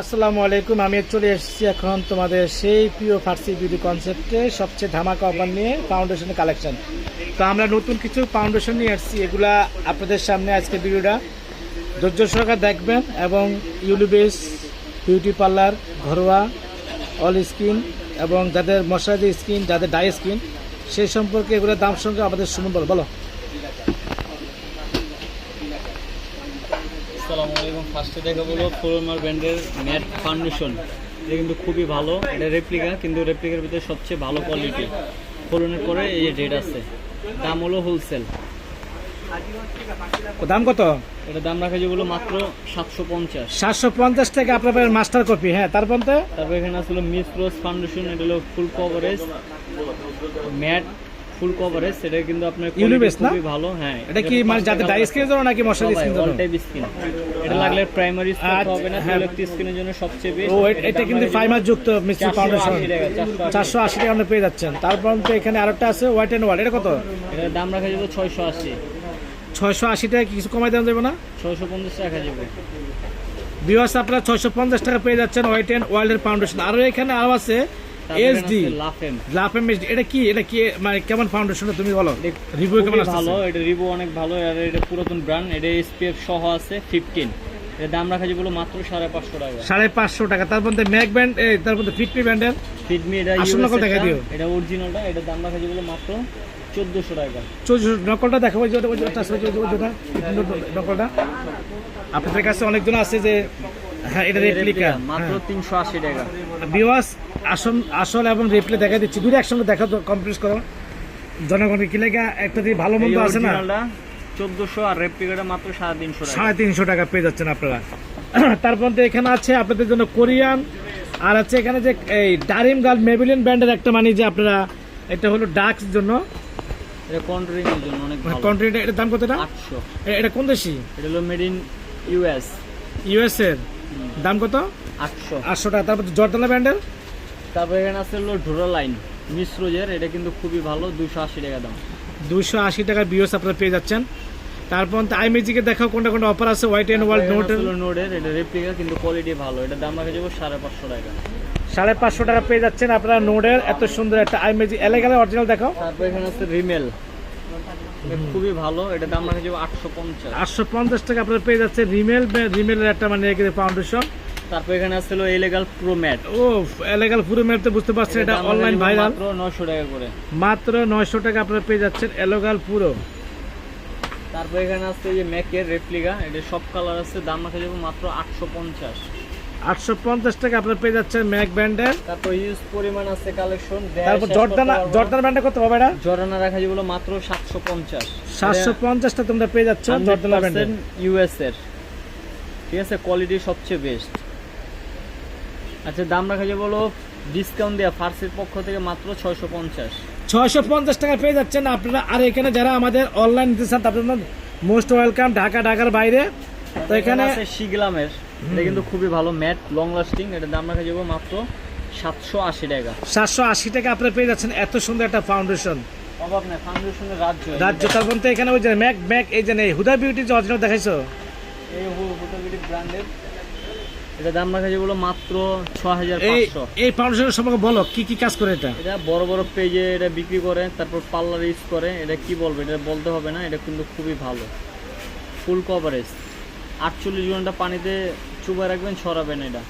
আসসালামু আলাইকুম, আমি চলে এসেছি এখন তোমাদের সেই প্রিয় ফার্সি বিউটি কনসেপ্টে সবচেয়ে ধামাকা অফার নিয়ে ফাউন্ডেশনের কালেকশন তো আমরা নতুন কিছু ফাউন্ডেশন নিয়ে এসেছি এগুলা আপনাদের সামনে আজকে ভিডিওটা। ধৈর্য সহকারে দেখবেন এবং ইউলিবেস বিউটি পার্লার ঘরোয়া অল স্কিন এবং যাদের মশারি স্কিন যাদের ডাই স্কিন সেই সম্পর্কে এগুলোর দাম সঙ্গে আমাদের শুনুন বলো বলো। আসসালামু আলাইকুম। ফার্স্টে দেখা বলো ফোরমার ব্র্যান্ডের ম্যাট ফাউন্ডেশন এটা কিন্তু খুবই ভালো। এটা রেপ্লিকা কিন্তু রেপ্লিকার ভিতরে সবচেয়ে ভালো কোয়ালিটি ফোরনের পরে এই যে রেট আছে। দাম হলো হোলসেল দাম কত? এটা দাম রাখা যেগুলো মাত্র সাতশো পঞ্চাশ। সাতশো পঞ্চাশ টাকা আপনার মাস্টার কপি হ্যাঁ তারপর তারপর এখানে আসলে মিস রোজ ফাউন্ডেশন এটা হলো full coverage matte full coverage সেটা কিন্তু আপনার না? ভালো হ্যাঁ। এটা কি মানে যাদের ডাই স্কিনের জন্য নাকি মশারি স্কিনের অল জন্য টাইপ স্কিন এটা লাগলে প্রাইমারি আচ্ছা, হবে না হ্যাঁ। সিলেক্ট স্কিনের জন্য সবচেয়ে বেস্ট ও এটা কিন্তু যুক্ত মিস্ত্রি ফাউন্ডেশন চারশো আশি টাকা আপনি পেয়ে যাচ্ছেন। তারপর তো এখানে আরেকটা আছে হোয়াইট অ্যান্ড হোয়াইট এটা কত? এটার দাম রাখা যাবে ছয়শো আশি। ছয়শো আশি টাকা কিছু কমাই দেওয়া যাবে না? ছয়শো পঞ্চাশ রাখা যাবে। বিওয়াস আপনারা ছয়শো পঞ্চাশ টাকা পেয়ে যাচ্ছেন হোয়াইট অ্যান্ড ওয়ার্ল্ডের ফাউন্ডেশন আরও এখানে আরও আছে এসডি লাফেম। লাফেম এসডি এটা কি? এটা কি? মানে কেমন ফাউন্ডেশন তুমি বলো? রিভিউ কেমন খুবই ভালো এটা রিভো অনেক ভালো আর এটা পুরাতন ব্র্যান্ড এটা এসপিএফ সহ আছে ফিফটিন এর দাম রাখা যাবে মাত্র সাড়ে পাঁচশো টাকা। সাড়ে পাঁচশো টাকা। তারপর ম্যাক ব্যান্ড তারপর ফিটমি ব্যান্ডের ফিটমি এটা আসল নকল দেখা দিও। এটা অরিজিনালটা এটা দাম রাখা যাবে মাত্র চোদ্দশো টাকা। চৌষট্টি নকলটা দেখাবো যে ওটা- ওটা নকলটা। আপনাদের কাছে অনেকজন আছে যে হ্যাঁ এটা রেপ্লিকা মাত্র তিনশো আশি টাকা। বিওয়াস আসল আসল এবং রেপ্লি দেখা দিচ্ছি। দুটো একসঙ্গে দেখা তো কমপ্লিট করো। জনগণের কি লেগা? একটা দিয়ে ভালো মন্দ আছে না? চোদ্দশো আর রেপ্লিকাটা মাত্র সাড়ে তিনশো সাড়ে তিনশো টাকা পেয়ে যাচ্ছেন আপনারা। তারপর এখানে আছে আপনাদের জন্য কোরিয়ান। আর আছে এখানে যে এই ডারিম গার্ল মেবিলিয়ন ব্র্যান্ডের একটা মানে যে আপনারা এটা হলো ডাক্স জন্য। এটা কন্ট্রোলিং এর জন্য অনেক ভালো। দাম কতটা আটশো। এটা কোন দেশি? এটা হলো মেড ইন ইউএস ইউএস এর। দাম কত? আটশো। আটশো টাকা। তারপর জর্দানা ব্র্যান্ডের তারপর এখানে আছে হলো ডোরা লাইন। মিশ্রজের এটা কিন্তু খুবই ভালো দুশো আশি টাকা দাম। দুশো আশি টাকার বিওস আপনারা পেয়ে যাচ্ছেন। তারপর আই ম্যাজিকে দেখাও কোনটা কোনটা অফার আছে হোয়াইট অ্যান্ড ওয়ার্ল্ড নোট নোটের এটা রেপ্লিকা কিন্তু কোয়ালিটি ভালো। এটা দাম রাখা যাবে সাড়ে পাঁচশো টাকা। সাড়ে পাঁচশো টাকা পেয়ে যাচ্ছেন আপনারা নোডের এত সুন্দর একটা আই ম্যাজিক এলাকার অরিজিনাল দেখাও। তারপর এখানে আছে রিমেল। খুবই ভালো এটা দাম রাখা যাবে আটশো পঞ্চাশ। আটশো পঞ্চাশ টাকা আপনারা পেয়ে যাচ্ছেন রিমেল রিমেলের একটা মানে ফাউন্ডেশন তারপর এখানে আছে হলো এলেগাল প্রো ম্যাট ও এলাকার পুরো ম্যাপতে বুঝতে পারছেন এটা অনলাইন ভাইরাল মাত্র নশো টাকা করে। মাত্র নয়শো টাকা আপনারা পেয়ে যাচ্ছেন এলোগাল পুরো তারপর এখানে এই যে ম্যাকের রেপ্লিকা এটা সব কালার আছে দাম রাখা যাবে মাত্র আটশো পঞ্চাশ। আটশো পঞ্চাশ টাকা আপনারা পেয়ে যাচ্ছেন ম্যাক ব্যান্ডের। তারপর ইউজ পরিমাণ আছে কালেকশন তারপর জর্দানা জর্দানা ব্যান্ডে কত হবে এটা? জর্দানা রাখা যাবে মাত্র সাতশো পঞ্চাশ। সাতশো পঞ্চাশটা তোমরা পেয়ে যাচ্ছ জর্দানা ব্যান্ডের ইউএস এর। ঠিক আছে কোয়ালিটি সবচেয়ে বেস্ট আচ্ছা দাম রাখা যাবে বলো ডিসকাউন্ট দেওয়া ফার্সির পক্ষ থেকে মাত্র ছয়শো পঞ্চাশ। ছয়শো পঞ্চাশ টাকা পেয়ে যাচ্ছেন আপনারা। আর এখানে যারা আমাদের অনলাইন নিতে চান তাদের মোস্ট ওয়েলকাম ঢাকা ঢাকার বাইরে। তো এখানে আছে শিগলামের। এটা কিন্তু খুবই ভালো ম্যাট লং লাস্টিং এটা দাম রাখা যাবে মাত্র সাতশো আশি টাকা। সাতশো আশি টাকা আপনারা পেয়ে যাচ্ছেন। এত সুন্দর একটা ফাউন্ডেশন অভাব নেই ফাউন্ডেশনের রাজ্য। রাজ্য তারপর তো এখানে ওই যে ম্যাক ম্যাক এই যে নেই। হুদা বিউটি যে অরিজিনাল দেখাইছো? এই হুটাবিটি ব্র্যান্ডের এটা দাম রাখা যাবে হলো মাত্র ছ হাজার এই পাঁচশো সম্পর্কে বলো কি কি কাজ করে এটা? এটা বড় বড় পেজে এটা বিক্রি করে তারপর পার্লার ইউজ করে এটা কি বলব? এটা বলতে হবে না এটা কিন্তু খুবই ভালো। ফুল কভারেজ আটচল্লিশ ঘণ্টা পানিতে চুবা রাখবেন ছড়াবেন এটা।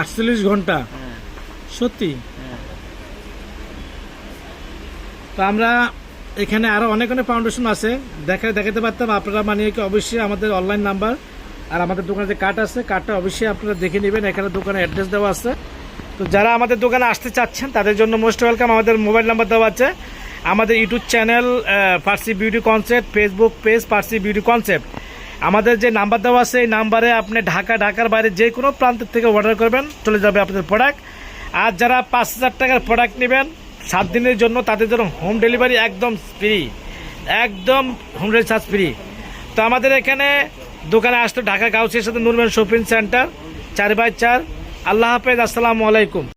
আটচল্লিশ ঘণ্টা? হ্যাঁ। সত্যি? হ্যাঁ। তো আমরা এখানে আরও অনেক অনেক ফাউন্ডেশন আছে। দেখা দেখাতে পারতাম আপনারা মানে কি অবশ্যই আমাদের অনলাইন নাম্বার আর আমাদের দোকানে যে কার্ড আছে, কার্ডটা অবশ্যই আপনারা দেখে নেবেন। এখানে দোকানে অ্যাড্রেস দেওয়া আছে। তো যারা আমাদের দোকানে আসতে চাচ্ছেন, তাদের জন্য মোস্ট ওয়েলকাম আমাদের মোবাইল নাম্বার দেওয়া আছে। আমাদের YouTube channel Parsi beauty concept Facebook page Parsi beauty concept আমাদের যে নাম্বার দেওয়া আছে, এই নাম্বারে আপনি ঢাকা, ঢাকার বাইরে যে কোনো প্রান্তের থেকে অর্ডার করবেন, চলে যাবে আপনাদের প্রোডাক্ট আর যারা পাঁচ হাজার টাকার প্রোডাক্ট নেবেন, সাত দিনের জন্য তাদের জন্য হোম ডেলিভারি একদম ফ্রি একদম হোম ডেলিভারি চার্জ ফ্রি তো আমাদের এখানে দোকানে আসতো ঢাকা গাউসির সাথে নুরম্যান শপিং সেন্টার, চার বাই চার। আল্লাহ হাফেজ, আসসালামু আলাইকুম।